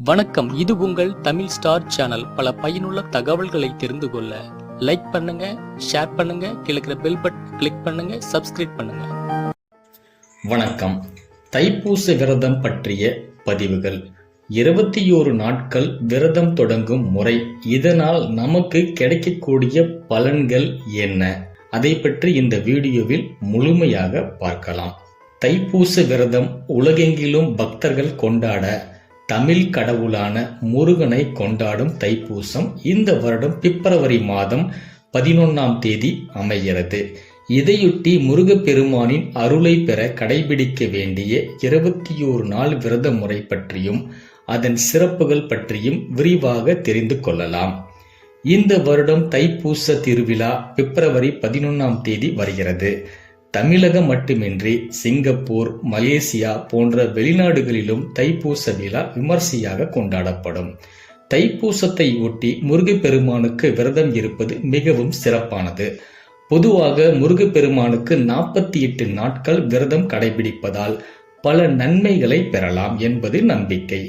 வணக்கம். இது உங்கள் தமிழ் ஸ்டார் சேனல். பல பயனுள்ள தகவல்களை தெரிந்து கொள்ள லைக் பண்ணுங்க ஷேர் பண்ணுங்க கிழக்கிற பெல் பட்டன் கிளிக் பண்ணுங்க சப்ஸ்கிரைப் பண்ணுங்க. வணக்கம். தைப்பூச விரதம் பற்றிய பதிவுகள். இருபத்தி ஓரு நாட்கள் விரதம் தொடங்கும் முறை. இதனால் நமக்கு கிடைக்கக்கூடிய பலன்கள் என்ன? அதை பற்றி இந்த வீடியோவில் முழுமையாக பார்க்கலாம். தைப்பூச விரதம் உலகெங்கிலும் பக்தர்கள் கொண்டாட தமிழ் கடவுளான முருகனை கொண்டாடும் தைப்பூசம் இந்த வருடம் பிப்ரவரி மாதம் பதினொன்றாம் தேதி அமைகிறது. இதையொட்டி முருகப்பெருமானின் அருளை பெற கடைபிடிக்க வேண்டிய இருபத்தி ஓரு நாள் விரத முறை பற்றியும் அதன் சிறப்புகள் பற்றியும் விரிவாக தெரிந்து கொள்ளலாம். இந்த வருடம் தைப்பூச திருவிழா பிப்ரவரி பதினொன்றாம் தேதி வருகிறது. தமிழகம் மட்டுமின்றி சிங்கப்பூர் மலேசியா போன்ற வெளிநாடுகளிலும் தைப்பூச விழா விமர்சையாக கொண்டாடப்படும். தைப்பூசத்தை ஒட்டி முருகப்பெருமானுக்கு விரதம் இருப்பது மிகவும் சிறப்பானது. பொதுவாக முருகப்பெருமானுக்கு நாற்பத்தி எட்டு நாட்கள் விரதம் கடைபிடிப்பதால் பல நன்மைகளை பெறலாம் என்பது நம்பிக்கை.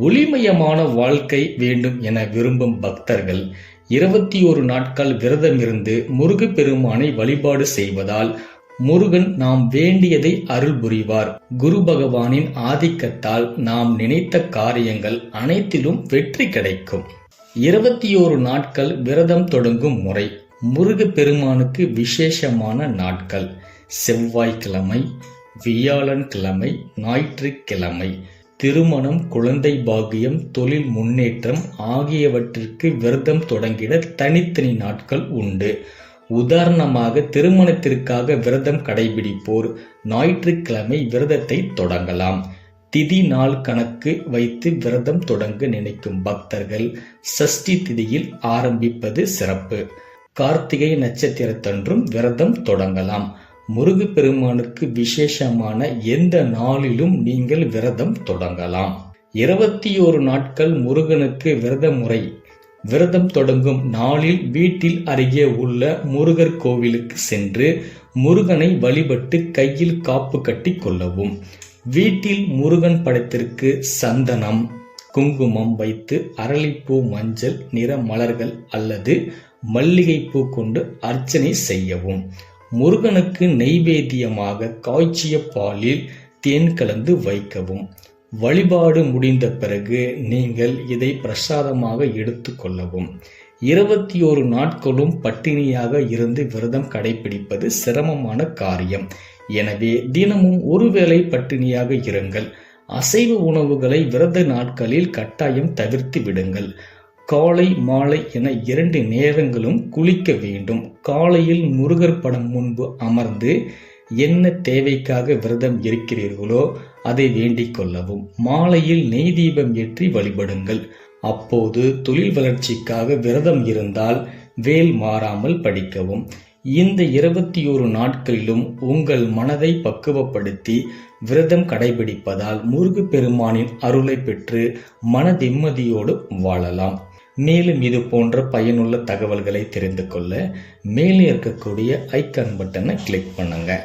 ஒளிமயமான வாழ்க்கை வேண்டும் என விரும்பும் பக்தர்கள் இருபத்தி ஒரு நாட்கள் விரதம் இருந்து முருகப்பெருமானை வழிபாடு செய்வதால் முருகன் நாம் வேண்டியதை அருள் புரிவார். குரு பகவானின் ஆதிக்கத்தால் நாம் நினைத்த காரியங்கள் அனைத்திலும் வெற்றி கிடைக்கும். இருபத்தி ஓரு நாட்கள் விரதம் தொடங்கும் முறை முருக பெருமானுக்கு விசேஷமான நாட்கள். செவ்வாய்க்கிழமை வியாழன் கிழமை ஞாயிற்றுக்கிழமை திருமணம் குழந்தை பாக்கியம் தொழில் முன்னேற்றம் ஆகியவற்றிற்கு விரதம் தொடங்கிட தனித்தனி நாட்கள் உண்டு. உதாரணமாக திருமணத்திற்காக விரதம் கடைபிடிப்போர் ஞாயிற்றுக்கிழமை விரதத்தை தொடங்கலாம். திதி நாள் கணக்கு வைத்து விரதம் தொடங்க நினைக்கும் பக்தர்கள் சஷ்டி திதியில் ஆரம்பிப்பது சிறப்பு. கார்த்திகை நட்சத்திரத்தன்றும் விரதம் தொடங்கலாம். முருகு பெருமானுக்கு விசேஷமான எந்த நாளிலும் நீங்கள் விரதம் தொடங்கலாம். இருபத்தி ஒரு நாட்கள் முருகனுக்கு விரத முறை விரதம் தொடங்கும் நாளில் வீட்டில் அருகே உள்ள முருகர் கோவிலுக்கு சென்று முருகனை வழிபட்டு கையில் காப்பு கட்டி கொள்ளவும். வீட்டில் முருகன் படத்திற்கு சந்தனம் குங்குமம் வைத்து அரளிப்பூ மஞ்சள் நிற மலர்கள் அல்லது மல்லிகைப்பூ கொண்டு அர்ச்சனை செய்யவும். முருகனுக்கு நெய்வேத்தியமாக காய்ச்சிய பாலில் தேன் கலந்து வைக்கவும். வழிபாடு முடிந்த பிறகு நீங்கள் இதை பிரசாதமாக எடுத்துக்கொள்ளவும் இருபத்தி ஒரு நாட்களும் பட்டினியாக இருந்து விரதம் கடைபிடிப்பது சிரமமான காரியம். எனவே தினமும் ஒருவேளை பட்டினியாக இருங்கள். அசைவ உணவுகளை விரத நாட்களில் கட்டாயம் தவிர்த்து விடுங்கள். காலை மாலை என இரண்டு நேரங்களும் குளிக்க வேண்டும். காலையில் முருகர் படம் முன்பு அமர்ந்து என்ன தேவைக்காக விரதம் இருக்கிறீர்களோ அதை வேண்டிக் கொள்ளவும். மாலையில் நெய் தீபம் ஏற்றி வழிபடுங்கள். அப்போது தொழில் வளர்ச்சிக்காக விரதம் இருந்தால் வேல் மாறாமல் படிக்கவும். இந்த இருபத்தி ஒரு நாட்களிலும் உங்கள் மனதை பக்குவப்படுத்தி விரதம் கடைபிடிப்பதால் முருகு பெருமானின் அருளை பெற்று மன நிம்மதியோடு வாழலாம். மேலும் இது போன்ற பயனுள்ள தகவல்களை தெரிந்து கொள்ள மேலே இருக்கக்கூடிய ஐக்கான் பட்டனை கிளிக் பண்ணுங்கள்